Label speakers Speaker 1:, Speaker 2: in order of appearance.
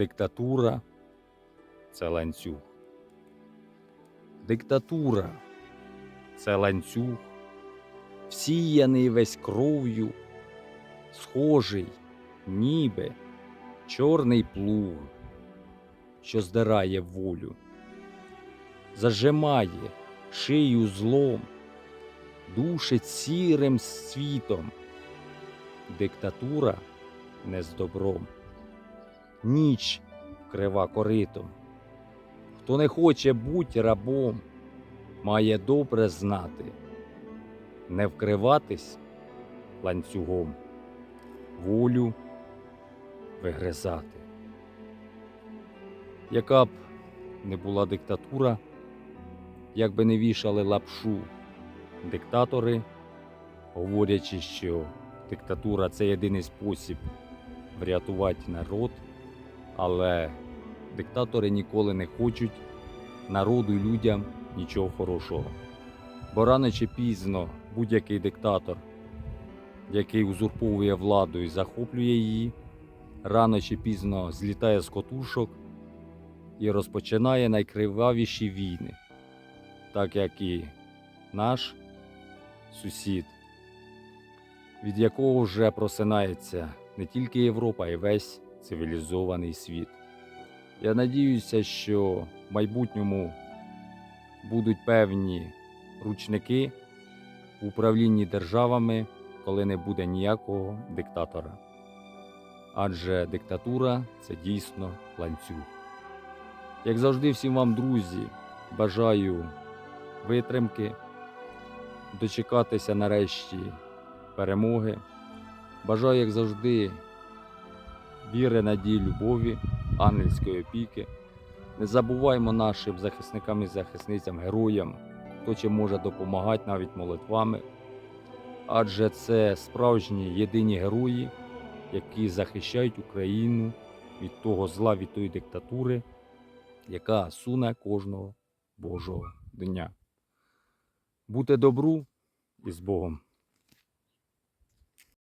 Speaker 1: Диктатура це ланцюг. Диктатура це ланцюг, всіяний весь кров'ю, схожий, ніби чорний плуг, що здирає волю, зажимає шию злом, душить сірим світом. Диктатура не з добром ніч вкрива коритом. Хто не хоче бути рабом, має добре знати, не вкриватись ланцюгом, волю вигризати. Яка б не була диктатура, як би не вішали лапшу диктатори, говорячи, що диктатура це єдиний спосіб врятувати народ, але диктатори ніколи не хочуть народу і людям нічого хорошого. Бо рано чи пізно будь-який диктатор, який узурповує владу і захоплює її, рано чи пізно злітає з котушок і розпочинає найкривавіші війни, так як і наш сусід, від якого вже просинається не тільки Європа, а й весь цивілізований світ. Я надіюся, що в майбутньому будуть певні ручники в управлінні державами, коли не буде ніякого диктатора. Адже диктатура це дійсно ланцюг. Як завжди, всім вам, друзі, бажаю витримки, дочекатися нарешті перемоги. Бажаю, як завжди, віри, надії, любові, ангельської опіки. Не забуваймо нашим захисникам і захисницям, героям, хто чим може допомагати навіть молитвами. Адже це справжні єдині герої, які захищають Україну від того зла, від тої диктатури, яка суне кожного Божого дня. Бути добру і з Богом!